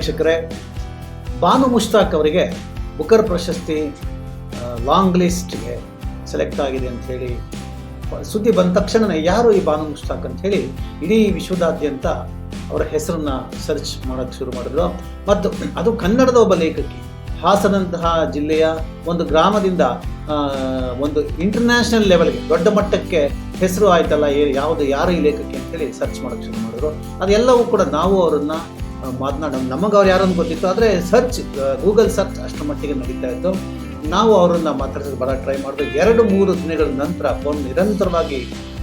ವೀಕ್ಷಕರೇ ಬಾನು ಮುಷ್ತಾಕ್ ಅವರಿಗೆ ಬುಕರ್ ಪ್ರಶಸ್ತಿ ಲಾಂಗ್ ಲಿಸ್ಟ್ಗೆ ಸೆಲೆಕ್ಟ್ ಆಗಿದೆ ಅಂತ ಹೇಳಿ, ಸುದ್ದಿ ಬಂದ ತಕ್ಷಣ ಯಾರು ಈ ಬಾನು ಮುಷ್ತಾಕ್ ಅಂತ ಹೇಳಿ ಇಡೀ ವಿಶ್ವದಾದ್ಯಂತ ಅವರ ಹೆಸರನ್ನ ಸರ್ಚ್ ಮಾಡೋಕ್ಕೆ ಶುರು ಮಾಡಿದ್ರು. ಮತ್ತು ಅದು ಕನ್ನಡದ ಒಬ್ಬ ಲೇಖಕಿ, ಹಾಸನಂತಹ ಜಿಲ್ಲೆಯ ಒಂದು ಗ್ರಾಮದಿಂದ ಒಂದು ಇಂಟರ್ನ್ಯಾಷನಲ್ ಲೆವೆಲ್ಗೆ ದೊಡ್ಡ ಮಟ್ಟಕ್ಕೆ ಹೆಸರು ಆಯ್ತಲ್ಲ ಯಾವುದು, ಯಾರು ಈ ಲೇಖಕಿ ಅಂತೇಳಿ ಸರ್ಚ್ ಮಾಡೋಕ್ಕೆ ಶುರು ಮಾಡಿದ್ರು. ಅದೆಲ್ಲವೂ ಕೂಡ ನಾವು ಅವರನ್ನ ಮಾತನಾಡ ನಮಗೆ ಅವ್ರು ಯಾರನ್ನು ಗೊತ್ತಿತ್ತು, ಆದರೆ ಸರ್ಚ್ ಗೂಗಲ್ ಸರ್ಚ್ ಅಷ್ಟರ ಮಟ್ಟಿಗೆ ನಡೀತಾ ಇತ್ತು. ನಾವು ಅವರನ್ನ ಮಾತಾಡ್ಸೋಕೆ ಭಾಳ ಟ್ರೈ ಮಾಡಿದ್ರು ಎರಡು, ಮೂರು ದಿನಗಳ ನಂತರ ಫೋನ್ ನಿರಂತರವಾಗಿ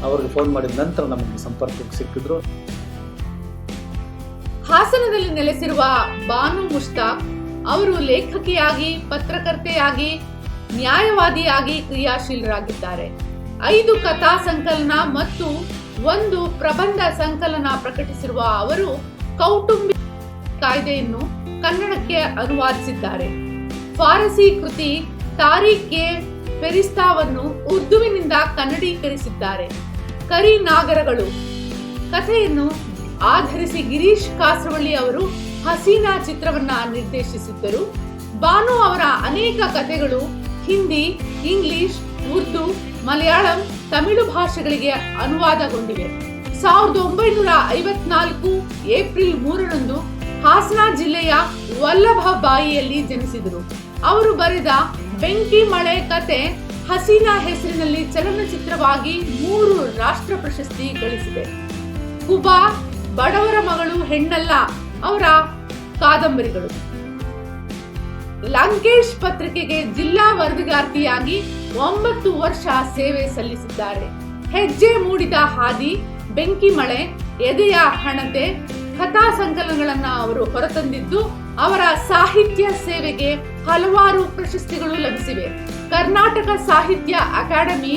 ಅವ್ರಿಗೆ ಫೋನ್ ಮಾಡಿದ ನಂತರ ನಮಗೆ ಸಂಪರ್ಕಕ್ಕೆ ಸಿಕ್ಕಿದ್ರು. ಹಾಸನದಲ್ಲಿ ನೆಲೆಸಿರುವ ಬಾನು ಮುಷ್ತಾಕ್ ಅವರು ಲೇಖಕಿಯಾಗಿ, ಪತ್ರಕರ್ತೆಯಾಗಿ, ನ್ಯಾಯವಾದಿಯಾಗಿ ಕ್ರಿಯಾಶೀಲರಾಗಿದ್ದಾರೆ. ಐದು ಕಥಾ ಸಂಕಲನ ಮತ್ತು ಒಂದು ಪ್ರಬಂಧ ಸಂಕಲನ ಪ್ರಕಟಿಸಿರುವ ಅವರು ಕೌಟುಂಬಿಕ ಕಾಯ್ದೆಯನ್ನು ಕನ್ನಡಕ್ಕೆ ಅನುವಾದಿಸಿದ್ದಾರೆ. ಫಾರಸಿ ಕೃತಿ ತಾರೀಖೆ ಪೆರಿಸ್ತಾವನ್ನು ಉರ್ದುವಿನಿಂದ ಕನ್ನಡೀಕರಿಸಿದ್ದಾರೆ. ಕರಿ ನಾಗರಗಳು. ಕಥೆಯನ್ನು ಆಧರಿಸಿ ಗಿರೀಶ್ ಕಾಸರವಳ್ಳಿ ಅವರು ಹಸೀನಾ ಚಿತ್ರವನ್ನ ನಿರ್ದೇಶಿಸಿದ್ದರು. ಬಾನು ಅವರ ಅನೇಕ ಕಥೆಗಳು ಹಿಂದಿ, ಇಂಗ್ಲಿಷ್, ಉರ್ದು, ಮಲಯಾಳಂ, ತಮಿಳು ಭಾಷೆಗಳಿಗೆ ಅನುವಾದಗೊಂಡಿವೆ. ಸಾವಿರದ ಒಂಬೈನೂರ ಐವತ್ನಾಲ್ಕು ಏಪ್ರಿಲ್ ಮೂರರಂದು ಹಾಸನ ಜಿಲ್ಲೆಯ ವಲ್ಲಭ ಬಾಯಿಯಲ್ಲಿ ಜನಿಸಿದರು. ಅವರು ಬರೆದ ಬೆಂಕಿ ಮಳೆ ಕತೆ ಹಸೀನಾ ಹೆಸರಿನಲ್ಲಿ ಚಲನಚಿತ್ರವಾಗಿ ಮೂರು ರಾಷ್ಟ್ರ ಪ್ರಶಸ್ತಿ ಗಳಿಸಿದೆ. ಕುಬಾ ಬಡವರ ಮಗಳು ಹೆಣ್ಣಲ್ಲ, ಅವರ ಕಾದಂಬರಿಗಳು. ಲಂಕೇಶ್ ಪತ್ರಿಕೆಗೆ ಜಿಲ್ಲಾ ವರದಿಗಾರ್ತಿಯಾಗಿ ಒಂಬತ್ತು ವರ್ಷ ಸೇವೆ ಸಲ್ಲಿಸಿದ್ದಾರೆ. ಹೆಜ್ಜೆ ಮೂಡಿದ ಹಾದಿ, ಬೆಂಕಿ ಮಳೆ, ಎದೆಯ ಹಣತೆ ಕಥಾ ಸಂಕಲನಗಳನ್ನ ಅವರು ಹೊರತಂದಿದ್ದು, ಅವರ ಸಾಹಿತ್ಯ ಸೇವೆಗೆ ಹಲವಾರು ಪ್ರಶಸ್ತಿಗಳು ಲಭಿಸಿವೆ. ಕರ್ನಾಟಕ ಸಾಹಿತ್ಯ ಅಕಾಡೆಮಿ,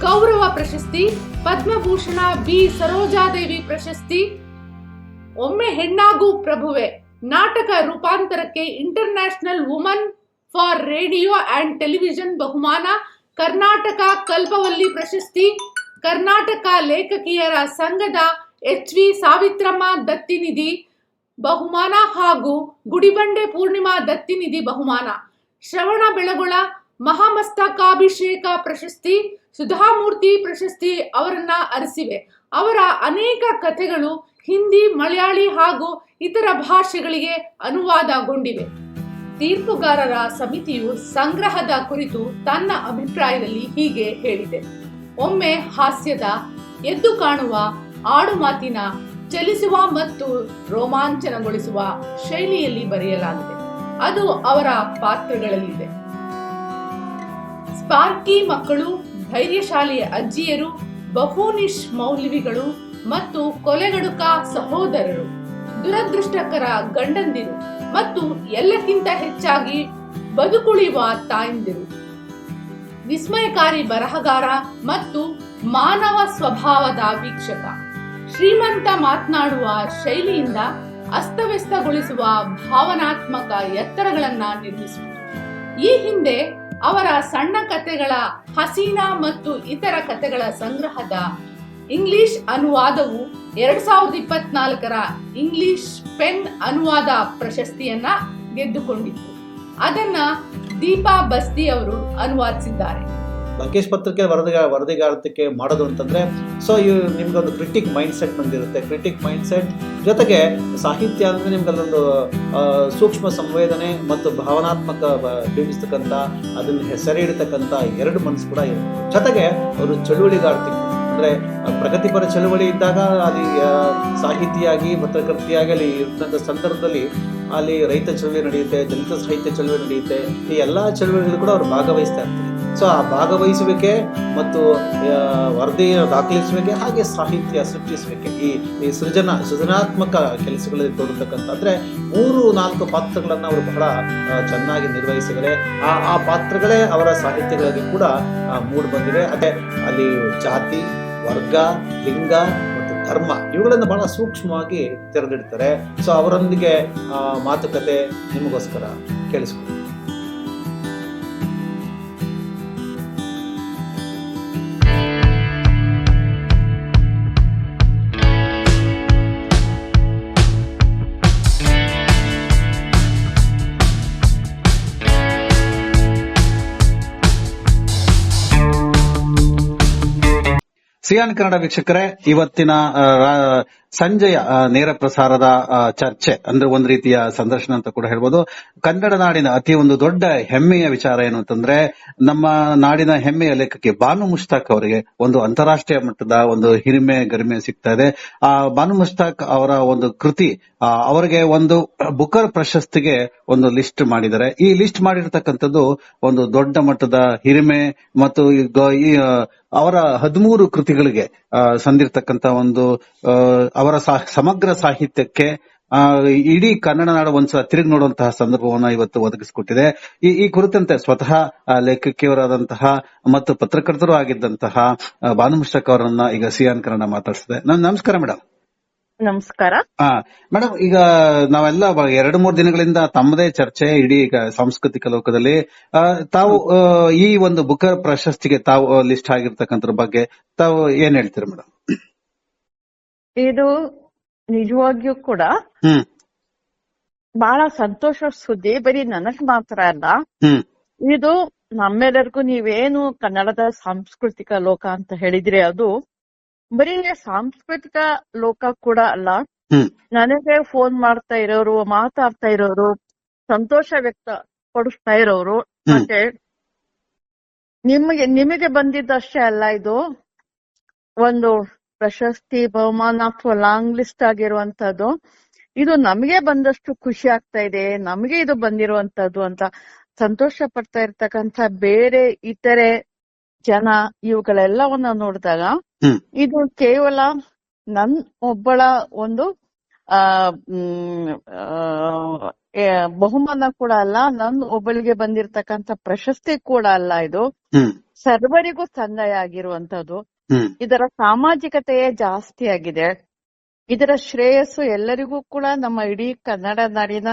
ಗೌರವ ಪ್ರಶಸ್ತಿ, ಪದ್ಮಭೂಷಣ ಬಿ. ಸರೋಜಾದೇವಿ ಪ್ರಶಸ್ತಿ, ಒಮ್ಮೆ ಹೆಣ್ಣಾಗು ಪ್ರಭುವೆ, ನಾಟಕ ರೂಪಾಂತರಕ್ಕೆ International Woman for Radio and Television ಬಹುಮಾನ, ಕರ್ನಾಟಕ ಕಲ್ಪವಲ್ಲಿ ಪ್ರಶಸ್ತಿ, ಕರ್ನಾಟಕ ಲೇಖಕಿಯರ ಸಂಘದ ಎಚ್ ವಿ ಸಾವಿತ್ರಮ್ಮ ದತ್ತಿನಿಧಿ ಬಹುಮಾನ ಹಾಗೂ ಗುಡಿಬಂಡೆ ಪೂರ್ಣಿಮಾ ದತ್ತಿನಿಧಿ ಬಹುಮಾನ. ಶ್ರವಣ ಬೆಳಗೊಳ ಮಹಾಮಸ್ತಕಾಭಿಷೇಕ ಪ್ರಶಸ್ತಿ, ಸುಧಾಮೂರ್ತಿ ಪ್ರಶಸ್ತಿ ಅವರನ್ನ ಅರಸಿವೆ. ಅವರ ಅನೇಕ ಕಥೆಗಳು ಹಿಂದಿ, ಮಲಯಾಳಿ ಹಾಗೂ ಇತರ ಭಾಷೆಗಳಿಗೆ ಅನುವಾದಗೊಂಡಿವೆ. ತೀರ್ಪುಗಾರರ ಸಮಿತಿಯು ಸಂಗ್ರಹದ ಕುರಿತು ತನ್ನ ಅಭಿಪ್ರಾಯದಲ್ಲಿ ಹೀಗೆ ಹೇಳಿದೆ. ಒಮ್ಮೆ ಹಾಸ್ಯದ ಎದ್ದು ಕಾಣುವ ಆಡು ಮಾತಿನ ಚಲಿಸುವ ಮತ್ತು ರೋಮಾಂಚನಗೊಳಿಸುವ ಶೈಲಿಯಲ್ಲಿ ಬರೆಯಲಾಗಿದೆ. ಅದು ಅವರ ಪಾತ್ರಗಳಲ್ಲಿದೆ. ಸ್ಪಾರ್ಕಿ ಮಕ್ಕಳು ಧೈರ್ಯಶಾಲಿ ಅಜ್ಜಿಯರು, ಬಹುನಿಶ್ ಮೌಲ್ವಿಗಳು ಮತ್ತು ಕೊಲೆಗಡುಕ ಸಹೋದರರು, ದುರದೃಷ್ಟಕರ ಗಂಡಂದಿರು ಮತ್ತು ಎಲ್ಲಕ್ಕಿಂತ ಹೆಚ್ಚಾಗಿ ಬದುಕುಳಿಯುವ ತಾಯಂದಿರು. ವಿಸ್ಮಯಕಾರಿ ಬರಹಗಾರ ಮತ್ತು ಮಾನವ ಸ್ವಭಾವದ ವೀಕ್ಷಕ. ಶ್ರೀಮಂತ ಮಾತನಾಡುವ ಶೈಲಿಯಿಂದ ಅಸ್ತವ್ಯಸ್ತಗೊಳಿಸುವ ಭಾವನಾತ್ಮಕ ಎತ್ತರಗಳನ್ನ ನಿರ್ಮಿಸುವುದು ಈ ಹಿಂದೆ ಅವರ ಸಣ್ಣ ಕಥೆಗಳ ಹಸೀನಾ ಮತ್ತು ಇತರ ಕಥೆಗಳ ಸಂಗ್ರಹದ ಇಂಗ್ಲಿಷ್ ಅನುವಾದವು ಎರಡ್ ಸಾವಿರದ ಇಪ್ಪತ್ನಾಲ್ಕರ ಇಂಗ್ಲಿಷ್ ಪೆನ್ ಅನುವಾದ ಪ್ರಶಸ್ತಿಯನ್ನ ಗೆದ್ದುಕೊಂಡಿತ್ತು. ಅದನ್ನ ದೀಪಾ ಬಸ್ತಿ ಅವರು ಅನುವಾದಿಸಿದ್ದಾರೆ. ಲಂಕೇಶ್ ಪತ್ರಿಕೆ ವರದಿಗ ವರದಿಗಾರತಕ್ಕೆ ಮಾಡೋದು ಅಂತಂದ್ರೆ ಸೊ ಇವು ನಿಮ್ಗೊಂದು ಕ್ರಿಟಿಕ್ ಮೈಂಡ್ ಸೆಟ್ ಬಂದಿರುತ್ತೆ. ಕ್ರಿಟಿಕ್ ಮೈಂಡ್ ಸೆಟ್ ಜೊತೆಗೆ ಸಾಹಿತ್ಯ ಅಂದರೆ ನಿಮ್ಗೆ ಅಲ್ಲೊಂದು ಸೂಕ್ಷ್ಮ ಸಂವೇದನೆ ಮತ್ತು ಭಾವನಾತ್ಮಕ ಬೀಳಿಸ್ತಕ್ಕಂಥ, ಅದನ್ನು ಹೆಸರಿಡ್ತಕ್ಕಂಥ ಎರಡು ಮನಸ್ಸು ಕೂಡ ಇರುತ್ತೆ. ಜೊತೆಗೆ ಅವರು ಚಳುವಳಿಗಾರ್ತಿ ಅಂದರೆ ಪ್ರಗತಿಪರ ಚಳುವಳಿ ಇದ್ದಾಗ ಅಲ್ಲಿ ಸಾಹಿತಿಯಾಗಿ, ಪತ್ರಕರ್ತಿಯಾಗಿ ಅಲ್ಲಿ ಇರ್ತಕ್ಕಂಥ ಸಂದರ್ಭದಲ್ಲಿ ಅಲ್ಲಿ ರೈತ ಚಳುವಳಿ ನಡೆಯುತ್ತೆ, ದಲಿತ ಸಾಹಿತ್ಯ ಚಳುವಳಿ ನಡೆಯುತ್ತೆ, ಈ ಎಲ್ಲ ಚಳುವಳಿಗಳು ಕೂಡ ಅವರು ಭಾಗವಹಿಸ್ತಾ ಇರ್ತಾರೆ. ಸೊ ಆ ಭಾಗವಹಿಸುವಿಕೆ ಮತ್ತು ವರದಿಯನ್ನು ವರದಿ ದಾಖಲಿಸುವಿಕೆ ಹಾಗೆ ಸಾಹಿತ್ಯ ಸೃಷ್ಟಿಸುವಿಕೆ. ಈ ಈ ಸೃಜನ, ಸೃಜನಾತ್ಮಕ ಕೆಲಸಗಳಲ್ಲಿ ತೋರ್ತಕ್ಕಂಥ ಅಂದರೆ ಮೂರು, ನಾಲ್ಕು ಪಾತ್ರಗಳನ್ನು ಅವರು ಬಹಳ ಚೆನ್ನಾಗಿ ನಿರ್ವಹಿಸಿದರೆ ಆ ಆ ಪಾತ್ರಗಳೇ ಅವರ ಸಾಹಿತ್ಯಗಳಲ್ಲಿ ಕೂಡ ಮೂಡಿ ಬಂದಿದೆ. ಅದೇ ಅಲ್ಲಿ ಜಾತಿ, ವರ್ಗ, ಲಿಂಗ ಮತ್ತು ಧರ್ಮ ಇವುಗಳನ್ನು ಬಹಳ ಸೂಕ್ಷ್ಮವಾಗಿ ತೆರೆದಿಡ್ತಾರೆ. ಸೊ ಅವರೊಂದಿಗೆ ಮಾತುಕತೆ ನಿಮಗೋಸ್ಕರ ಕೇಳಿಸ್ಕೊಳ್ಳಿ ಸಿಯಾನ್ ಕನ್ನಡ ವೀಕ್ಷಕರೇ, ಇವತ್ತಿನ ಸಂಜೆಯ ನೇರ ಪ್ರಸಾರದ ಚರ್ಚೆ, ಅಂದ್ರೆ ಒಂದ್ ರೀತಿಯ ಸಂದರ್ಶನ ಅಂತ ಕೂಡ ಹೇಳ್ಬೋದು. ಕನ್ನಡ ನಾಡಿನ ಅತಿ ಒಂದು ದೊಡ್ಡ ಹೆಮ್ಮೆಯ ವಿಚಾರ ಏನು ಅಂತಂದ್ರೆ, ನಮ್ಮ ನಾಡಿನ ಹೆಮ್ಮೆಯ ಲೇಖಕಿ ಬಾನು ಮುಷ್ತಾಕ್ ಅವರಿಗೆ ಒಂದು ಅಂತಾರಾಷ್ಟ್ರೀಯ ಮಟ್ಟದ ಒಂದು ಹಿರಿಮೆ, ಗರಿಮೆ ಸಿಗ್ತಾ ಇದೆ. ಆ, ಬಾನು ಮುಷ್ತಾಕ್ ಅವರ ಒಂದು ಕೃತಿ ಅವರಿಗೆ ಒಂದು ಬುಕರ್ ಪ್ರಶಸ್ತಿಗೆ ಒಂದು ಲಿಸ್ಟ್ ಮಾಡಿದ್ದಾರೆ. ಈ ಲಿಸ್ಟ್ ಮಾಡಿರ್ತಕ್ಕಂಥದ್ದು ಒಂದು ದೊಡ್ಡ ಮಟ್ಟದ ಹಿರಿಮೆ ಮತ್ತು ಅವರ ಹದಿಮೂರು ಕೃತಿಗಳಿಗೆ ಸಂದಿರ್ತಕ್ಕಂತ ಒಂದು ಅವರ ಸಮಗ್ರ ಸಾಹಿತ್ಯಕ್ಕೆ ಇಡೀ ಕನ್ನಡ ನಾಡು ಒಂದ್ಸಲ ತಿರುಗಿ ನೋಡುವಂತಹ ಸಂದರ್ಭವನ್ನ ಇವತ್ತು ಒದಗಿಸಿಕೊಟ್ಟಿದೆ. ಈ ಈ ಕುರಿತಂತೆ ಸ್ವತಃ ಲೇಖಕಿಯವರಾದಂತಹ ಮತ್ತು ಪತ್ರಕರ್ತರು ಆಗಿದ್ದಂತಹ ಭಾನುಮಿಶ್ರಕ್ ಅವರನ್ನ ಈಗ ಸಿಯಾನ್ ಕನ್ನಡ ಮಾತಾಡಿಸಿದೆ ನಮ್ ನಮಸ್ಕಾರ ಮೇಡಮ್ ನಮಸ್ಕಾರ. ಹಾ ಮೇಡಮ್ ಈಗ ನಾವೆಲ್ಲ ಎರಡು ಮೂರು ದಿನಗಳಿಂದ ತಮ್ಮದೇ ಚರ್ಚೆ ಇಡೀ ಈಗ ಸಾಂಸ್ಕೃತಿಕ ಲೋಕದಲ್ಲಿ. ತಾವು ಈ ಒಂದು ಬುಕರ್ ಪ್ರಶಸ್ತಿಗೆ ತಾವು ಲಿಸ್ಟ್ ಆಗಿರ್ತಕ್ಕಂಥದ್ರ ಬಗ್ಗೆ ತಾವು ಏನ್ ಹೇಳ್ತೀರಾ ಮೇಡಮ್ ಇದು ನಿಜವಾಗಿಯೂ ಕೂಡ ಹ್ಮ್. ಬಹಳ ಸಂತೋಷ ಸುದ್ದಿ ಬರೀ ನನಗ್ ಮಾತ್ರ ಅಲ್ಲ. ಇದು ನಮ್ಮೆಲ್ಲರಿಗೂ ನೀವೇನು ಕನ್ನಡದ ಸಾಂಸ್ಕೃತಿಕ ಲೋಕ ಅಂತ ಹೇಳಿದ್ರೆ ಅದು ಬರೀ ಸಾಂಸ್ಕೃತಿಕ ಲೋಕ ಕೂಡ ಅಲ್ಲ. ನನಗೆ ಫೋನ್ ಮಾಡ್ತಾ ಇರೋರು ಮಾತಾಡ್ತಾ ಇರೋರು ಸಂತೋಷ ವ್ಯಕ್ತ ಪಡಿಸ್ತಾ ಇರೋರು. ಮತ್ತೆ ನಿಮಗೆ ನಿಮಗೆ ಬಂದಿದ್ದಷ್ಟೇ ಅಲ್ಲ ಇದು? ಒಂದು ಪ್ರಶಸ್ತಿ ಬಹುಮಾನ ಅಥವಾ ಲಾಂಗ್ ಲಿಸ್ಟ್ ಆಗಿರುವಂತದ್ದು ಇದು ನಮಗೆ ಬಂದಷ್ಟು ಖುಷಿ ಆಗ್ತಾ ಇದೆ. ನಮಗೆ ಇದು ಬಂದಿರುವಂತದ್ದು ಅಂತ ಸಂತೋಷ ಪಡ್ತಾ ಇರ್ತಕ್ಕಂತ ಬೇರೆ ಇತರೆ ಜನ ಇವುಗಳೆಲ್ಲವನ್ನ ನೋಡಿದಾಗ. ಇದು ಕೇವಲ ನನ್ ಒಬ್ಬಳ ಒಂದು ಆ ಬಹುಮಾನ ಕೂಡ ಅಲ್ಲ ನನ್ ಒಬ್ಬಳಿಗೆ ಬಂದಿರತಕ್ಕಂತ ಪ್ರಶಸ್ತಿ ಕೂಡ ಅಲ್ಲ ಇದು. ಸರ್ವರಿಗೂ ತಂದೆಯ ಆಗಿರುವಂತದ್ದು ಇದರ ಸಾಮಾಜಿಕತೆಯೇ ಜಾಸ್ತಿ ಆಗಿದೆ ಇದರ ಶ್ರೇಯಸ್ಸು ಎಲ್ಲರಿಗೂ ಕೂಡ ನಮ್ಮ ಇಡೀ ಕನ್ನಡ ನಾಡಿನ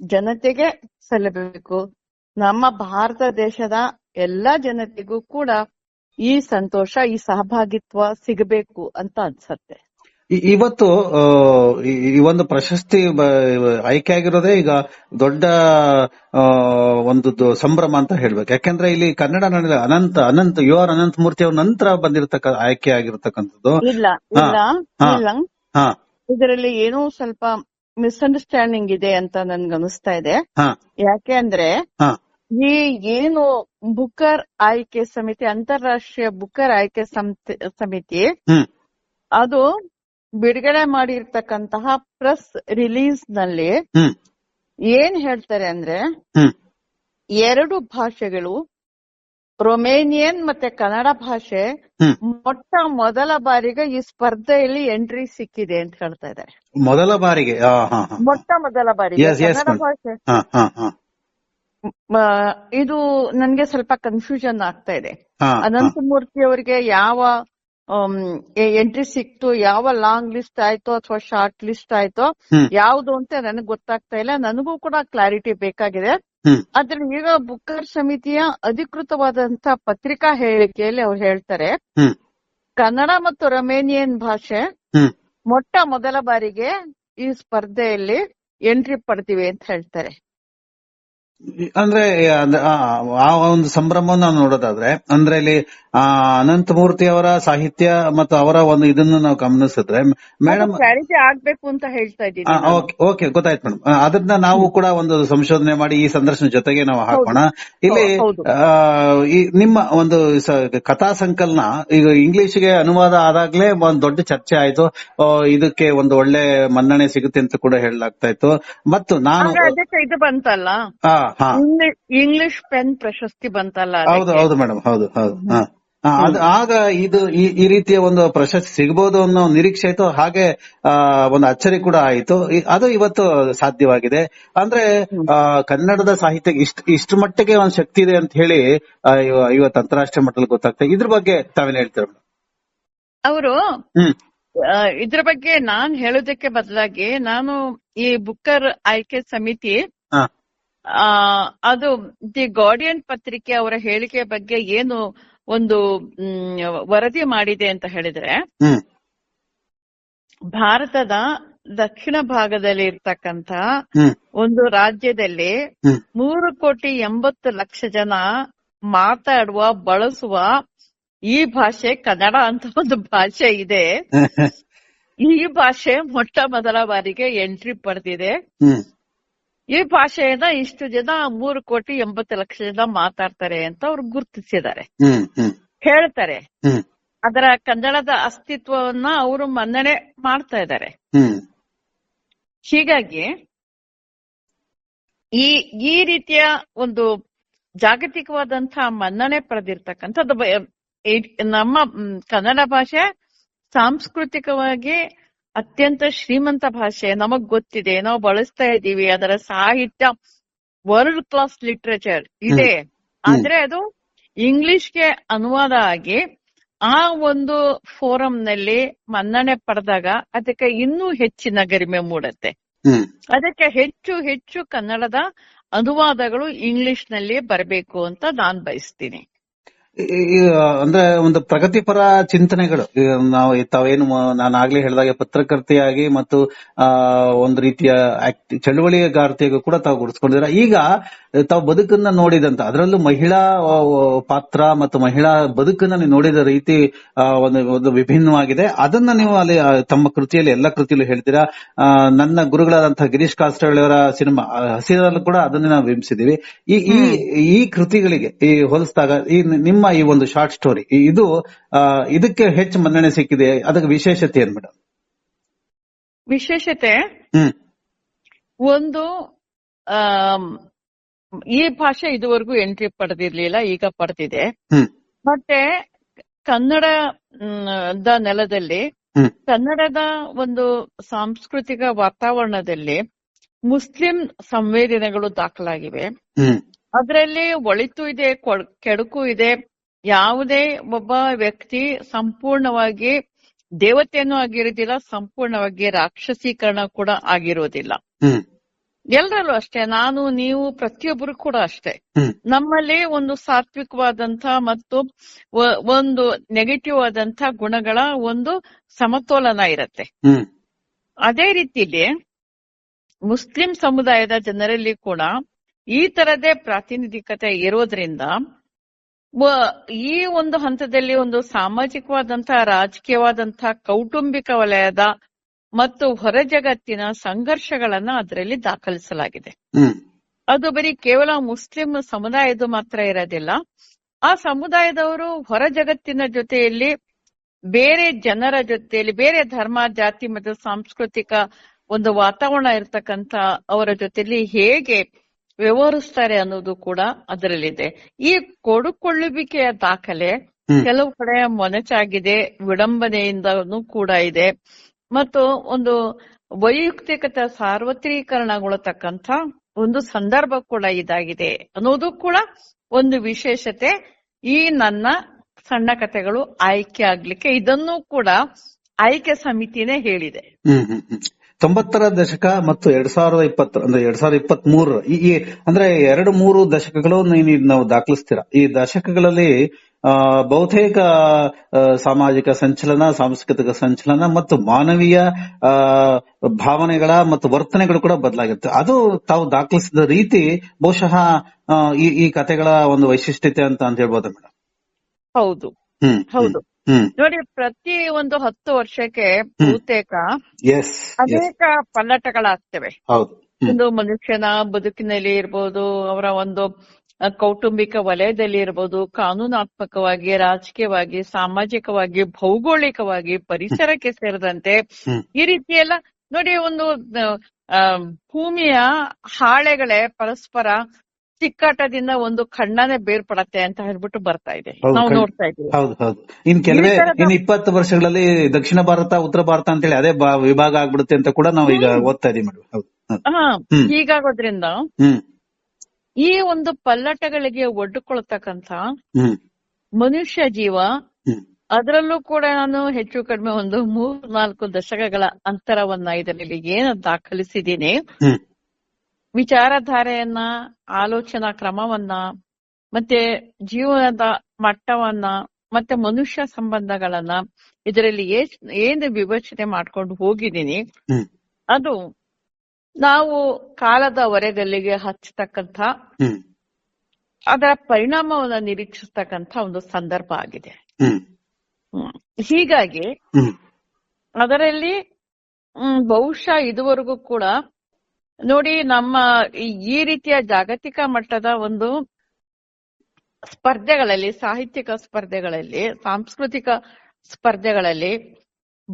ಜನತೆಗೆ ಸಲ್ಲಬೇಕು. ನಮ್ಮ ಭಾರತ ದೇಶದ ಎಲ್ಲಾ ಜನತೆಗೂ ಕೂಡ ಈ ಸಂತೋಷ ಈ ಸಹಭಾಗಿತ್ವ ಸಿಗಬೇಕು ಅಂತ ಅನ್ಸತ್ತೆ. ಇವತ್ತು ಈ ಒಂದು ಪ್ರಶಸ್ತಿ ಆಯ್ಕೆ ಆಗಿರೋದೇ ಈಗ ದೊಡ್ಡ ಒಂದು ಸಂಭ್ರಮ ಅಂತ ಹೇಳ್ಬೇಕು. ಯಾಕೆಂದ್ರೆ ಇಲ್ಲಿ ಕನ್ನಡ ನಾಡಿನ ಅನಂತ ಅನಂತ ಯು ಆರ್ ಅನಂತ ಮೂರ್ತಿ ಅವ್ರ ನಂತರ ಬಂದಿರತಕ್ಕ ಆಯ್ಕೆ ಆಗಿರತಕ್ಕಂಥದ್ದು. ಇಲ್ಲ ಇಲ್ಲ ಇದರಲ್ಲಿ ಏನೋ ಸ್ವಲ್ಪ ಮಿಸ್ಅಂಡರ್ಸ್ಟ್ಯಾಂಡಿಂಗ್ ಇದೆ ಅಂತ ನನ್ಗೆ ಅನಿಸ್ತಾ ಇದೆ ಯಾಕೆ ಅಂದ್ರೆ ಈ ಏನು ಬುಕರ್ ಆಯ್ಕೆ ಸಮಿತಿ ಅಂತಾರಾಷ್ಟ್ರೀಯ ಬುಕರ್ ಆಯ್ಕೆ ಸಮಿತಿ ಅದು ಬಿಡುಗಡೆ ಮಾಡಿರ್ತಕ್ಕಂತಹ ಪ್ರೆಸ್ ರಿಲೀಸ್ನಲ್ಲಿ ಏನ್ ಹೇಳ್ತಾರೆ ಅಂದ್ರೆ ಎರಡು ಭಾಷೆಗಳು ರೊಮೇನಿಯನ್ ಮತ್ತೆ ಕನ್ನಡ ಭಾಷೆ ಮೊಟ್ಟ ಮೊದಲ ಬಾರಿಗೆ ಈ ಸ್ಪರ್ಧೆಯಲ್ಲಿ ಎಂಟ್ರಿ ಸಿಕ್ಕಿದೆ ಅಂತ ಹೇಳ್ತಾ ಇದ್ದಾರೆ. ಮೊದಲ ಬಾರಿಗೆ ಮೊಟ್ಟ ಮೊದಲ ಬಾರಿಗೆ ಕನ್ನಡ ಭಾಷೆ. ಇದು ನನ್ಗೆ ಸ್ವಲ್ಪ ಕನ್ಫ್ಯೂಷನ್ ಆಗ್ತಾ ಇದೆ. ಅನಂತಮೂರ್ತಿ ಅವರಿಗೆ ಯಾವ ಎಂಟ್ರಿ ಸಿಕ್ತು ಯಾವ ಲಾಂಗ್ ಲಿಸ್ಟ್ ಆಯ್ತೋ ಅಥವಾ ಶಾರ್ಟ್ ಲಿಸ್ಟ್ ಆಯ್ತೋ ಯಾವ್ದು ಅಂತ ನನಗೆ ಗೊತ್ತಾಗ್ತಾ ಇಲ್ಲ. ನನಗೂ ಕೂಡ ಕ್ಲಾರಿಟಿ ಬೇಕಾಗಿದೆ. ಆದ್ರೆ ಈಗ ಬುಕ್ಕರ್ ಸಮಿತಿಯ ಅಧಿಕೃತವಾದಂತ ಪತ್ರಿಕಾ ಹೇಳಿಕೆಯಲ್ಲಿ ಅವ್ರು ಹೇಳ್ತಾರೆ ಕನ್ನಡ ಮತ್ತು ರೊಮೇನಿಯನ್ ಭಾಷೆ ಮೊಟ್ಟ ಮೊದಲ ಬಾರಿಗೆ ಈ ಸ್ಪರ್ಧೆಯಲ್ಲಿ ಎಂಟ್ರಿ ಪಡ್ತೀವಿ ಅಂತ ಹೇಳ್ತಾರೆ. ಅಂದ್ರೆ ಆ ಒಂದು ಸಂಭ್ರಮವನ್ನು ನಾವು ನೋಡೋದಾದ್ರೆ ಅಂದ್ರೆ ಇಲ್ಲಿ ಆ ಅನಂತಮೂರ್ತಿ ಅವರ ಸಾಹಿತ್ಯ ಮತ್ತು ಅವರ ಒಂದು ಇದನ್ನು ನಾವು ಗಮನಿಸಿದ್ರೆ ಮೇಡಮ್ ಕ್ಲಾರಿಟಿ ಆಗ್ಬೇಕು ಅಂತ ಹೇಳ್ತಾ ಇದ್ದೀನಿ ಓಕೆ ಗೊತ್ತಾಯ್ತು ಮೇಡಮ್ ಅದನ್ನ ನಾವು ಕೂಡ ಒಂದು ಸಂಶೋಧನೆ ಮಾಡಿ ಈ ಸಂದರ್ಶನ ಜೊತೆಗೆ ನಾವು ಹಾಕೋಣ. ಇಲ್ಲಿ ನಿಮ್ಮ ಒಂದು ಕಥಾ ಸಂಕಲನ ಈಗ ಇಂಗ್ಲಿಷ್ಗೆ ಅನುವಾದ ಆದಾಗ್ಲೇ ಒಂದು ದೊಡ್ಡ ಚರ್ಚೆ ಆಯ್ತು. ಇದಕ್ಕೆ ಒಂದು ಒಳ್ಳೆ ಮನ್ನಣೆ ಸಿಗುತ್ತೆ ಅಂತ ಕೂಡ ಹೇಳಲಾಗ್ತಾ ಇತ್ತು. ಮತ್ತು ನಾನು ಇದು ಬಂತಲ್ಲ? ಇಂಗ್ಲಿಷ್ ಪೆನ್ ಪ್ರಶಸ್ತಿ ಬಂತಲ್ಲ ಹೌದು ಹೌದು ಮೇಡಮ್ ಹೌದು ಹೌದು. ಅದು ಆಗ ಇದು ಈ ರೀತಿಯ ಒಂದು ಪ್ರಶಸ್ತಿ ಸಿಗಬಹುದು ಅನ್ನೋ ನಿರೀಕ್ಷೆ ಆಯ್ತು ಹಾಗೆ ಒಂದು ಅಚ್ಚರಿ ಕೂಡ ಆಯಿತು. ಅದು ಇವತ್ತು ಸಾಧ್ಯವಾಗಿದೆ. ಅಂದ್ರೆ ಕನ್ನಡದ ಸಾಹಿತ್ಯ ಇಷ್ಟ ಇಷ್ಟು ಮಟ್ಟಿಗೆ ಒಂದು ಶಕ್ತಿ ಇದೆ ಅಂತ ಹೇಳಿ ಇವತ್ತು ಅಂತಾರಾಷ್ಟ್ರೀಯ ಮಟ್ಟದಲ್ಲಿ ಗೊತ್ತಾಗ್ತದೆ ಇದ್ರ ಬಗ್ಗೆ ತಾವೇನ್ ಹೇಳ್ತೀರ ಅವರು ಇದ್ರ ಬಗ್ಗೆ ನಾನ್ ಹೇಳೋದಕ್ಕೆ ಬದಲಾಗಿ ನಾನು ಈ ಬುಕ್ಕರ್ ಆಯ್ಕೆ ಸಮಿತಿ ಆ ಅದು ದಿ ಗಾರ್ಡಿಯನ್ ಪತ್ರಿಕೆ ಅವರ ಹೇಳಿಕೆ ಬಗ್ಗೆ ಏನು ಒಂದು ವರದಿ ಮಾಡಿದೆ ಅಂತ ಹೇಳಿದ್ರೆ ಭಾರತದ ದಕ್ಷಿಣ ಭಾಗದಲ್ಲಿ ಇರ್ತಕ್ಕಂತ ಒಂದು ರಾಜ್ಯದಲ್ಲಿ ಮೂರು ಕೋಟಿ ಎಂಬತ್ತು ಲಕ್ಷ ಜನ ಮಾತಾಡುವ ಬಳಸುವ ಈ ಭಾಷೆ ಕನ್ನಡ ಅಂತ ಒಂದು ಭಾಷೆ ಇದೆ. ಈ ಭಾಷೆ ಮೊಟ್ಟ ಮೊದಲ ಬಾರಿಗೆ ಎಂಟ್ರಿ ಪಡೆದಿದೆ. ಈ ಭಾಷೆಯನ್ನ ಇಷ್ಟು ಜನ ಮೂರು ಕೋಟಿ ಎಂಬತ್ತು ಲಕ್ಷ ಜನ ಮಾತಾಡ್ತಾರೆ ಅಂತ ಅವ್ರು ಗುರುತಿಸಿದ್ದಾರೆ. ಹೇಳ್ತಾರೆ. ಅದರ ಕನ್ನಡದ ಅಸ್ತಿತ್ವವನ್ನ ಅವರು ಮನ್ನಣೆ ಮಾಡ್ತಾ ಇದ್ದಾರೆ. ಹೀಗಾಗಿ ಈ ಈ ರೀತಿಯ ಒಂದು ಜಾಗತಿಕವಾದಂತಹ ಮನ್ನಣೆ ಪಡೆದಿರ್ತಕ್ಕಂಥದ್ದು ನಮ್ಮ ಕನ್ನಡ ಭಾಷೆ ಸಾಂಸ್ಕೃತಿಕವಾಗಿ ಅತ್ಯಂತ ಶ್ರೀಮಂತ ಭಾಷೆ ನಮಗ್ ಗೊತ್ತಿದೆ ನಾವು ಬಳಸ್ತಾ ಇದ್ದೀವಿ ಅದರ ಸಾಹಿತ್ಯ ವರ್ಲ್ಡ್ ಕ್ಲಾಸ್ ಲಿಟ್ರೇಚರ್ ಇದೆ. ಆದ್ರೆ ಅದು ಇಂಗ್ಲಿಷ್ಗೆ ಅನುವಾದ ಆಗಿ ಆ ಒಂದು ಫೋರಂ ನಲ್ಲಿ ಮನ್ನಣೆ ಪಡೆದಾಗ ಅದಕ್ಕೆ ಇನ್ನೂ ಹೆಚ್ಚಿನ ಗರಿಮೆ ಮೂಡತ್ತೆ. ಅದಕ್ಕೆ ಹೆಚ್ಚು ಹೆಚ್ಚು ಕನ್ನಡದ ಅನುವಾದಗಳು ಇಂಗ್ಲಿಷ್ನಲ್ಲಿ ಬರಬೇಕು ಅಂತ ನಾನ್ ಬಯಸ್ತೀನಿ. ಅಂದ್ರೆ ಒಂದು ಪ್ರಗತಿಪರ ಚಿಂತನೆಗಳು. ನಾವು ತಾವೇನು ನಾನು ಆಗ್ಲೇ ಹೇಳಿದಾಗೆ ಪತ್ರಕರ್ತೆಯಾಗಿ ಮತ್ತು ಆ ಒಂದು ರೀತಿಯ ಚಳುವಳಿಗಾರ್ತಿಯಾಗಿ ಕೂಡ ತಾವು ಗುಡಿಸ್ಕೊಂಡಿದ್ರ ಈಗ ತಾವು ಬದುಕನ್ನ ನೋಡಿದಂತ ಅದರಲ್ಲೂ ಮಹಿಳಾ ಪಾತ್ರ ಮತ್ತು ಮಹಿಳಾ ಬದುಕನ್ನ ನೀವು ನೋಡಿದ ರೀತಿ ಒಂದು ಒಂದು ವಿಭಿನ್ನವಾಗಿದೆ. ಅದನ್ನ ನೀವು ಅಲ್ಲಿ ತಮ್ಮ ಕೃತಿಯಲ್ಲಿ ಎಲ್ಲ ಕೃತಿಯಲ್ಲೂ ಹೇಳ್ತೀರಾ. ನನ್ನ ಗುರುಗಳಾದಂತಹ ಗಿರೀಶ್ ಕಾಸ್ಟ್ರಳಿಯವರ ಸಿನಿಮಾ ಹಸಿರಲ್ಲೂ ಕೂಡ ಅದನ್ನ ನಾವು ಬಿಂಬಿಸಿದೀವಿ ಈ ಈ ಈ ಕೃತಿಗಳಿಗೆ ಈ ಹೋಲಿಸಿದಾಗ ಈ ನಿಮ್ಮ ಈ ಒಂದು ಶಾರ್ಟ್ ಸ್ಟೋರಿ ಇದು ಇದಕ್ಕೆ ಹೆಚ್ಚು ಮನ್ನಣೆ ಸಿಕ್ಕಿದೆ. ಅದಕ್ಕೆ ವಿಶೇಷತೆ ಏನ್ ಮೇಡಮ್ ವಿಶೇಷತೆ? ಒಂದು ಈ ಭಾಷೆ ಇದುವರೆಗೂ ಎಂಟ್ರಿ ಪಡೆದಿರ್ಲಿಲ್ಲ ಈಗ ಪಡೆದಿದೆ. ಮತ್ತೆ ಕನ್ನಡ ದ ನೆಲದಲ್ಲಿ ಕನ್ನಡದ ಒಂದು ಸಾಂಸ್ಕೃತಿಕ ವಾತಾವರಣದಲ್ಲಿ ಮುಸ್ಲಿಂ ಸಂವೇದನೆಗಳು ದಾಖಲಾಗಿವೆ. ಅದರಲ್ಲಿ ಒಳಿತು ಇದೆ ಕೊಡ್- ಕೆಡುಕು ಇದೆ ಯಾವುದೇ ಒಬ್ಬ ವ್ಯಕ್ತಿ ಸಂಪೂರ್ಣವಾಗಿ ದೇವತೆಯನ್ನು ಆಗಿರೋದಿಲ್ಲ ಸಂಪೂರ್ಣವಾಗಿ ರಾಕ್ಷಸೀಕರಣ ಕೂಡ ಆಗಿರೋದಿಲ್ಲ ಎಲ್ಲರಲ್ಲೂ ಅಷ್ಟೇ ನಾನು ನೀವು ಪ್ರತಿಯೊಬ್ಬರು ಕೂಡ ಅಷ್ಟೇ. ನಮ್ಮಲ್ಲಿ ಒಂದು ಸಾತ್ವಿಕವಾದಂತ ಮತ್ತು ಒಂದು ನೆಗೆಟಿವ್ ಆದಂತ ಗುಣಗಳ ಒಂದು ಸಮತೋಲನ ಇರತ್ತೆ. ಅದೇ ರೀತಿಲಿ ಮುಸ್ಲಿಂ ಸಮುದಾಯದ ಜನರಲ್ಲಿ ಕೂಡ ಈ ತರದೇ ಪ್ರಾತಿನಿಧಿಕತೆ ಇರೋದ್ರಿಂದ ಈ ಒಂದು ಹಂತದಲ್ಲಿ ಒಂದು ಸಾಮಾಜಿಕವಾದಂತಹ ರಾಜಕೀಯವಾದಂತಹ ಕೌಟುಂಬಿಕ ವಲಯದ ಮತ್ತು ಹೊರ ಜಗತ್ತಿನ ಸಂಘರ್ಷಗಳನ್ನ ಅದರಲ್ಲಿ ದಾಖಲಿಸಲಾಗಿದೆ. ಅದು ಬರೀ ಕೇವಲ ಮುಸ್ಲಿಂ ಸಮುದಾಯದ ಮಾತ್ರ ಇರೋದಿಲ್ಲ. ಆ ಸಮುದಾಯದವರು ಹೊರ ಜಗತ್ತಿನ ಜೊತೆಯಲ್ಲಿ ಬೇರೆ ಜನರ ಜೊತೆಯಲ್ಲಿ ಬೇರೆ ಧರ್ಮ ಜಾತಿ ಮತ್ತು ಸಾಂಸ್ಕೃತಿಕ ಒಂದು ವಾತಾವರಣ ಇರತಕ್ಕಂತ ಅವರ ಜೊತೆಯಲ್ಲಿ ಹೇಗೆ ವ್ಯವಹರಿಸ್ತಾರೆ ಅನ್ನೋದು ಕೂಡ ಅದರಲ್ಲಿದೆ. ಈ ಕೊಡುಕೊಳ್ಳುವಿಕೆಯ ದಾಖಲೆ ಕೆಲವು ಕಡೆ ಮೊನಚಾಗಿದೆ ವಿಡಂಬನೆಯಿಂದನೂ ಕೂಡ ಇದೆ. ಮತ್ತು ಒಂದು ವೈಯಕ್ತಿಕತೆ ಸಾರ್ವತ್ರೀಕರಣಗೊಳ್ಳತಕ್ಕಂತ ಒಂದು ಸಂದರ್ಭ ಕೂಡ ಇದಾಗಿದೆ ಅನ್ನೋದು ಕೂಡ ಒಂದು ವಿಶೇಷತೆ. ಈ ನನ್ನ ಸಣ್ಣ ಕಥೆಗಳು ಆಯ್ಕೆ ಆಗ್ಲಿಕ್ಕೆ ಇದನ್ನು ಕೂಡ ಆಯ್ಕೆ ಸಮಿತಿನೇ ಹೇಳಿದೆ. ತೊಂಬತ್ತರ ದಶಕ ಮತ್ತು ಎರಡ್ ಸಾವಿರದ ಇಪ್ಪತ್ತು ಅಂದ್ರೆ ಎರಡ್ ಸಾವಿರದ ಇಪ್ಪತ್ತ್ ಮೂರರ ಈ ಅಂದ್ರೆ ಎರಡು ಮೂರು ದಶಕಗಳು ನಾವು ದಾಖಲಿಸ್ತೀರಾ. ಈ ದಶಕಗಳಲ್ಲಿ ಆ, ಬಹುತೇಕ ಸಾಮಾಜಿಕ ಸಂಚಲನ ಸಾಂಸ್ಕೃತಿಕ ಸಂಚಲನ ಮತ್ತು ಮಾನವೀಯ ಆ, ಭಾವನೆಗಳ ಮತ್ತು ವರ್ತನೆಗಳು ಕೂಡ ಬದಲಾಗಿರುತ್ತೆ ಅದು ತಾವು ದಾಖಲಿಸಿದ ರೀತಿ ಬಹುಶಃ ಈ ಈ ಕಥೆಗಳ ಒಂದು ವೈಶಿಷ್ಟ್ಯತೆ ಅಂತ ಅಂತ ಹೇಳ್ಬೋದು ಮೇಡಮ್ ಹೌದು. ಹ್ಮ್. ಹೌದು. ನೋಡಿ ಪ್ರತಿ ಒಂದು ಹತ್ತು ವರ್ಷಕ್ಕೆ ಬಹುತೇಕ ಅನೇಕ ಪಲ್ಲಟಗಳಾಗ್ತವೆ. ಒಂದು ಮನುಷ್ಯನ ಬದುಕಿನಲ್ಲಿ ಇರ್ಬೋದು ಅವರ ಒಂದು ಕೌಟುಂಬಿಕ ವಲಯದಲ್ಲಿ ಇರ್ಬೋದು ಕಾನೂನಾತ್ಮಕವಾಗಿ ರಾಜಕೀಯವಾಗಿ ಸಾಮಾಜಿಕವಾಗಿ ಭೌಗೋಳಿಕವಾಗಿ ಪರಿಸರಕ್ಕೆ ಸೇರಿದಂತೆ ಈ ರೀತಿ ಎಲ್ಲ ನೋಡಿ ಒಂದು ಭೂಮಿಯ ಹಾಳೆಗಳೇ ಪರಸ್ಪರ ಸಿಕ್ಕಾಟದಿಂದ ಒಂದು ಖಂಡನೆ ಬೇರ್ಪಡತ್ತೆ ಅಂತ ಹೇಳ್ಬಿಟ್ಟು ಬರ್ತಾ ಇದೆ. ನಾವು ನೋಡ್ತಾ ಇದ್ದೀವಿ. ಹೌದು ಹೌದು. ಇನ್ ಕೆಲವೇ ಇನ್ ಇಪ್ಪತ್ತು ವರ್ಷಗಳಲ್ಲಿ ದಕ್ಷಿಣ ಭಾರತ ಉತ್ತರ ಭಾರತ ಅಂತ ಹೇಳಿ ಅದೇ ವಿಭಾಗ ಆಗ್ಬಿಡುತ್ತೆ ಅಂತ ಕೂಡ ನಾವು ಈಗ ಓದ್ತಾ ಇದೀವಿ ಮೇಡಮ್. ಹೀಗಾಗೋದ್ರಿಂದ ಈ ಒಂದು ಪಲ್ಲಟಗಳಿಗೆ ಒಡ್ಡುಕೊಳ್ತಕ್ಕಂತ ಮನುಷ್ಯ ಜೀವ ಅದರಲ್ಲೂ ಕೂಡ ನಾನು ಹೆಚ್ಚು ಕಡಿಮೆ ಒಂದು ಮೂರ್ ನಾಲ್ಕು ದಶಕಗಳ ಅಂತರವನ್ನ ಇದರಲ್ಲಿ ಏನ ದಾಖಲಿಸಿದ್ದೀನಿ. ವಿಚಾರಧಾರೆಯನ್ನ ಆಲೋಚನಾ ಕ್ರಮವನ್ನ ಮತ್ತೆ ಜೀವನದ ಮಟ್ಟವನ್ನ ಮತ್ತೆ ಮನುಷ್ಯ ಸಂಬಂಧಗಳನ್ನ ಇದರಲ್ಲಿ ಏನು ವಿವೇಚನೆ ಮಾಡ್ಕೊಂಡು ಹೋಗಿದ್ದೀನಿ ಅದು ನಾವು ಕಾಲದ ಹೊರೆಗಲ್ಲಿಗೆ ಹಚ್ಚತಕ್ಕಂಥ ಅದರ ಪರಿಣಾಮವನ್ನ ನಿರೀಕ್ಷಿಸ್ತಕ್ಕಂತ ಒಂದು ಸಂದರ್ಭ ಆಗಿದೆ. ಹೀಗಾಗಿ ಅದರಲ್ಲಿ ಹ್ಮ್, ಬಹುಶಃ ಇದುವರೆಗೂ ಕೂಡ ನೋಡಿ, ನಮ್ಮ ಈ- ರೀತಿಯ ಜಾಗತಿಕ ಮಟ್ಟದ ಒಂದು ಸ್ಪರ್ಧೆಗಳಲ್ಲಿ, ಸಾಹಿತ್ಯಿಕ ಸ್ಪರ್ಧೆಗಳಲ್ಲಿ, ಸಾಂಸ್ಕೃತಿಕ ಸ್ಪರ್ಧೆಗಳಲ್ಲಿ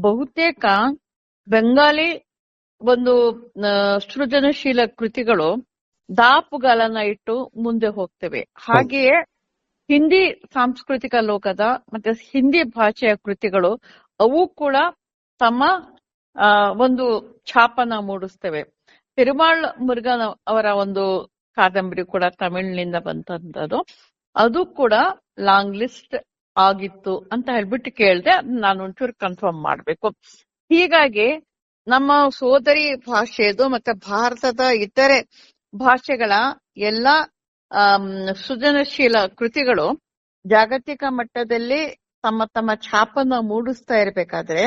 ಬಹುತೇಕ ಬೆಂಗಾಲಿ ಒಂದು ಸೃಜನಶೀಲ ಕೃತಿಗಳು ದಾಪುಗಾಲನ್ನ ಇಟ್ಟು ಮುಂದೆ ಹೋಗ್ತವೆ. ಹಾಗೆಯೇ ಹಿಂದಿ ಸಾಂಸ್ಕೃತಿಕ ಲೋಕದ ಮತ್ತೆ ಹಿಂದಿ ಭಾಷೆಯ ಕೃತಿಗಳು, ಅವು ಕೂಡ ತಮ್ಮ ಒಂದು ಛಾಪನ ಮೂಡಿಸ್ತವೆ. ಪೆರುಮಾಳ್ ಮುರುಗನ್ ಅವರ ಒಂದು ಕಾದಂಬರಿ ಕೂಡ ತಮಿಳಿನಿಂದ ಬಂತಂತದ್ದು. ಅದು ಕೂಡ ಲಾಂಗ್ ಲಿಸ್ಟ್ ಆಗಿತ್ತು ಅಂತ ಹೇಳ್ಬಿಟ್ಟು ಕೇಳ್ದೆ ನಾನು ಒಂಚೂರು ಕನ್ಫರ್ಮ್ ಮಾಡ್ಬೇಕು. ಹೀಗಾಗಿ ನಮ್ಮ ಸೋದರಿ ಭಾಷೆದು ಮತ್ತೆ ಭಾರತದ ಇತರೆ ಭಾಷೆಗಳ ಎಲ್ಲಾ ಸೃಜನಶೀಲ ಕೃತಿಗಳು ಜಾಗತಿಕ ಮಟ್ಟದಲ್ಲಿ ತಮ್ಮ ತಮ್ಮ ಛಾಪನ್ನ ಮೂಡಿಸ್ತಾ ಇರಬೇಕಾದ್ರೆ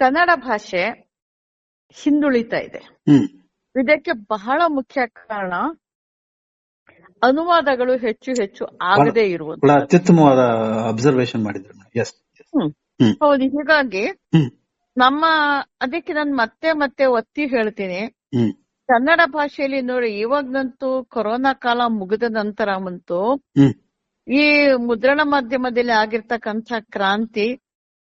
ಕನ್ನಡ ಭಾಷೆ ಹಿಂದುಳಿತಾ ಇದೆ. ಇದಕ್ಕೆ ಬಹಳ ಮುಖ್ಯ ಕಾರಣ ಅನುವಾದಗಳು ಹೆಚ್ಚು ಹೆಚ್ಚು ಆಗದೆ ಇರುವುದು. ಅತ್ಯುತ್ತಮವಾದ ಅಬ್ಸರ್ವೇಶನ್ ಮಾಡಿದ್ರು ಹೌದು ಹೀಗಾಗಿ ನಮ್ಮ ಅದಕ್ಕೆ ನಾನು ಮತ್ತೆ ಮತ್ತೆ ಒತ್ತಿ ಹೇಳ್ತೀನಿ. ಕನ್ನಡ ಭಾಷೆಯಲ್ಲಿ ನೋಡಿ ಇವಾಗಂತೂ ಕೊರೋನಾ ಕಾಲ ಮುಗಿದ ನಂತರ ಅಂತೂ ಈ ಮುದ್ರಣ ಮಾಧ್ಯಮದಲ್ಲಿ ಆಗಿರ್ತಕ್ಕಂಥ ಕ್ರಾಂತಿ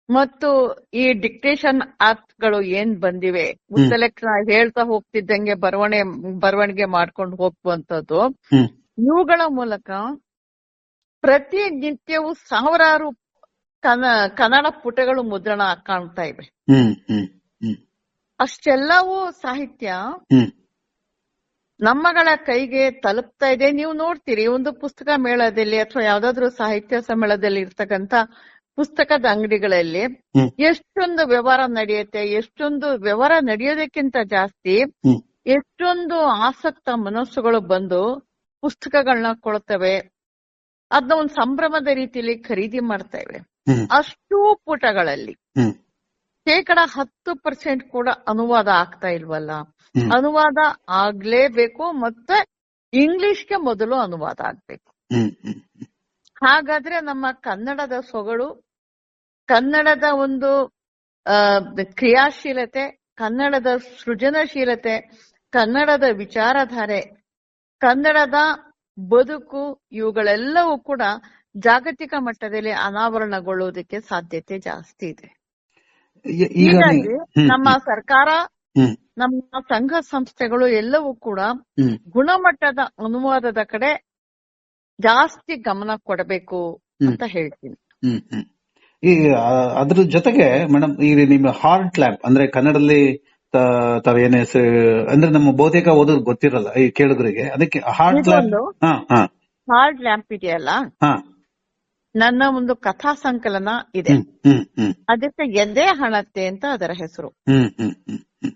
ಮತ್ತು ಈ ಡಿಕ್ಟೇಷನ್ಗಳು ಏನ್ ಬಂದಿವೆ? ಮುತ್ತಲೆಕ್ ಹೇಳ್ತಾ ಹೋಗ್ತಿದ್ದಂಗೆ ಬರವಣೆ ಬರವಣಿಗೆ ಮಾಡ್ಕೊಂಡು ಹೋಗುವಂತದ್ದು ಇವುಗಳ ಮೂಲಕ ಪ್ರತಿ ನಿತ್ಯವೂ ಸಾವಿರಾರು ಕನ- ಕನ್ನಡ ಪುಟಗಳು ಮುದ್ರಣ ಕಾಣ್ತಾ ಇವೆ. ಅಷ್ಟೆಲ್ಲವೂ ಸಾಹಿತ್ಯ ನಮ್ಮಗಳ ಕೈಗೆ ತಲುಪ್ತಾ ಇದೆ. ನೀವು ನೋಡ್ತೀರಿ ಒಂದು ಪುಸ್ತಕ ಮೇಳದಲ್ಲಿ ಅಥವಾ ಯಾವ್ದಾದ್ರು ಸಾಹಿತ್ಯ ಸಮ್ಮೇಳದಲ್ಲಿ ಇರ್ತಕ್ಕಂತ ಪುಸ್ತಕದ ಅಂಗಡಿಗಳಲ್ಲಿ. ಎಷ್ಟೊಂದು ವ್ಯವಹಾರ ನಡೆಯುತ್ತೆ ಎಷ್ಟೊಂದು ವ್ಯವಹಾರ ನಡೆಯೋದಕ್ಕಿಂತ ಜಾಸ್ತಿ. ಎಷ್ಟೊಂದು ಆಸಕ್ತ ಮನಸ್ಸುಗಳು ಬಂದು ಪುಸ್ತಕಗಳನ್ನ ಕೊಡ್ತವೆ. ಅದನ್ನ ಒಂದು ಸಂಭ್ರಮದ ರೀತಿಯಲ್ಲಿ ಖರೀದಿ ಮಾಡ್ತೇವೆ ಅಷ್ಟು ಪುಟಗಳಲ್ಲಿ ಶೇಕಡ ಹತ್ತು ಪರ್ಸೆಂಟ್ ಕೂಡ ಅನುವಾದ ಆಗ್ತಾ ಇಲ್ವಲ್ಲ. ಅನುವಾದ ಆಗ್ಲೇಬೇಕು ಮತ್ತೆ ಇಂಗ್ಲಿಷ್ಗೆ ಮೊದಲು ಅನುವಾದ ಆಗ್ಬೇಕು. ಹಾಗಾದ್ರೆ ನಮ್ಮ ಕನ್ನಡದ ಸೊಗಡು ಕನ್ನಡದ ಒಂದು ಕ್ರಿಯಾಶೀಲತೆ ಕನ್ನಡದ ಸೃಜನಶೀಲತೆ ಕನ್ನಡದ ವಿಚಾರಧಾರೆ ಕನ್ನಡದ ಬದುಕು ಇವುಗಳೆಲ್ಲವೂ ಕೂಡ ಜಾಗತಿಕ ಮಟ್ಟದಲ್ಲಿ ಅನಾವರಣಗೊಳ್ಳುವುದಕ್ಕೆ ಸಾಧ್ಯತೆ ಜಾಸ್ತಿ ಇದೆ. ಹೀಗಾಗಿ ನಮ್ಮ ಸರ್ಕಾರ ನಮ್ಮ ಸಂಘ ಸಂಸ್ಥೆಗಳು ಎಲ್ಲವೂ ಕೂಡ ಗುಣಮಟ್ಟದ ಅನುವಾದದ ಕಡೆ ಜಾಸ್ತಿ ಗಮನ ಕೊಡಬೇಕು ಅಂತ ಹೇಳ್ತೀನಿ. ಈ ಅದ್ರ ಜೊತೆಗೆ ಮೇಡಮ್ ಈ ನಿಮ್ಮ ಹಾರ್ಟ್ ಲ್ಯಾಬ್ ಅಂದ್ರೆ ಕನ್ನಡದಲ್ಲಿ ತಾವೇನೇ ಅಂದ್ರೆ ನಮ್ಮ ಬಹುತೇಕ ಓದೋದು ಗೊತ್ತಿರಲ್ಲ ಈ ಕೇಳಿದ್ರಿಗೆ ಅದಕ್ಕೆ ಹಾರ್ಟ್ ಲ್ಯಾಬ್ ಹಾರ್ಟ್ ಲ್ಯಾಂಪ್ ಇದೆಯಲ್ಲ? ನನ್ನ ಒಂದು ಕಥಾ ಸಂಕಲನ ಇದೆ. ಅದಕ್ಕೆ ಎದೆ ಹಣತೆ ಅಂತ ಅದರ ಹೆಸರು.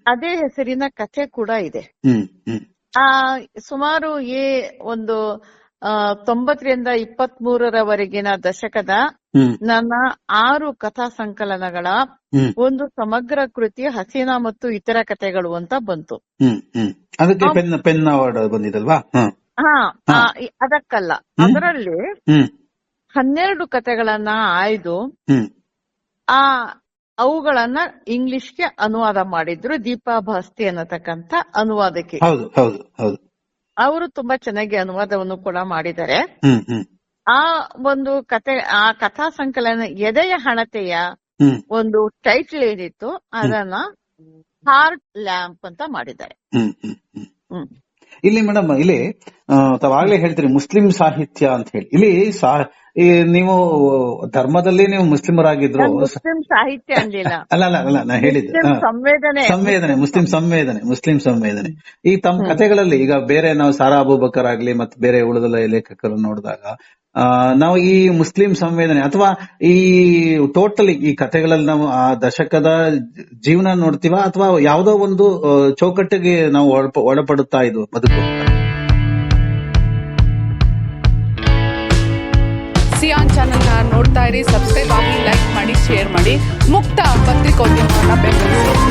ಅದೇ ಹೆಸರಿನ ಕಥೆ ಕೂಡ ಇದೆ. ಆ ಸುಮಾರು ಈ ಒಂದು ತೊಂಬತ್ತರಿಂದ ಇಪ್ಪತ್ತ್ ಮೂರರವರೆಗಿನ ದಶಕದ ನನ್ನ ಆರು ಕಥಾ ಸಂಕಲನಗಳ ಒಂದು ಸಮಗ್ರ ಕೃತಿ ಹಸೀನಾ ಮತ್ತು ಇತರ ಕಥೆಗಳು ಅಂತ ಬಂತು. ಬಂದಿದಲ್ವಾ? ಹಾ. ಅದಕ್ಕಲ್ಲ. ಅದರಲ್ಲಿ ಹನ್ನೆರಡು ಕಥೆಗಳನ್ನ ಆಯ್ದು ಆ ಅವುಗಳನ್ನ ಇಂಗ್ಲಿಷ್ಗೆ ಅನುವಾದ ಮಾಡಿದ್ರು ದೀಪಾ ಭಾಸ್ತಿ ಅನ್ನತಕ್ಕಂತ ಅನುವಾದಕ್ಕೆ ಅವರು ತುಂಬಾ ಚೆನ್ನಾಗಿ ಅನುವಾದವನ್ನು ಕೂಡ ಮಾಡಿದ್ದಾರೆ. ಆ ಒಂದು ಕತೆ ಆ ಕಥಾ ಸಂಕಲನ ಎದೆಯ ಹಣತೆಯ ಒಂದು ಟೈಟ್ಲ್ ಏನಿತ್ತು ಅದನ್ನ ಹಾರ್ಟ್ ಲ್ಯಾಂಪ್ ಅಂತ ಮಾಡಿದ್ದಾರೆ. ಹ್ಮ್. ಇಲ್ಲಿ ಮೇಡಮ್ ಇಲ್ಲಿ ತಾವಾಗ್ಲೇ ಹೇಳ್ತೀರಿ ಮುಸ್ಲಿಂ ಸಾಹಿತ್ಯ ಅಂತ ಹೇಳಿ. ಇಲ್ಲಿ ನೀವು ಧರ್ಮದಲ್ಲಿ ನೀವು ಮುಸ್ಲಿಮರಾಗಿದ್ರು. ಮುಸ್ಲಿಂ ಸಾಹಿತ್ಯ ಅಲ್ಲ ಅಲ್ಲ ಅಲ್ಲ ನಾ ಹೇಳಿದ್ದೆ ಸಂವೇದನೆ. ಸಂವೇದನೆ ಮುಸ್ಲಿಂ ಸಂವೇದನೆ ಮುಸ್ಲಿಂ ಸಂವೇದನೆ. ಈ ತಮ್ಮ ಕಥೆಗಳಲ್ಲಿ ಈಗ ಬೇರೆ ನಾವು ಸಾರಾ ಅಬೂಬಕರ್ ಆಗ್ಲಿ ಮತ್ತೆ ಬೇರೆ ಉಳಿದ ಲೇಖಕರು ನೋಡಿದಾಗ ನಾವು ಈ ಮುಸ್ಲಿಂ ಸಂವೇದನೆ ಅಥವಾ ಈ ಟೋಟಲಿ ಈ ಕಥೆಗಳಲ್ಲಿ ನಾವು ಆ ದಶಕದ ಜೀವನ ನೋಡ್ತೀವ ಅಥವಾ ಯಾವುದೋ ಒಂದು ಚೌಕಟ್ಟಿಗೆ ನಾವು ಒಳಪ- ಒಳಪಡುತ್ತಾ ಇದು ಬದುಕು ಸಿಯಾನ್ ಚಾನಲ್ನ ನೋಡ್ತಾ ಇರಿ, ಸಬ್ಸ್ಕ್ರೈಬ್ ಆಗಿ, ಲೈಕ್ ಮಾಡಿ, ಶೇರ್ ಮಾಡಿ, ಮುಕ್ತ ಪತ್ರಿಕೋದ್ಯಮವನ್ನು ಬೆಂಬಲಿಸಿ.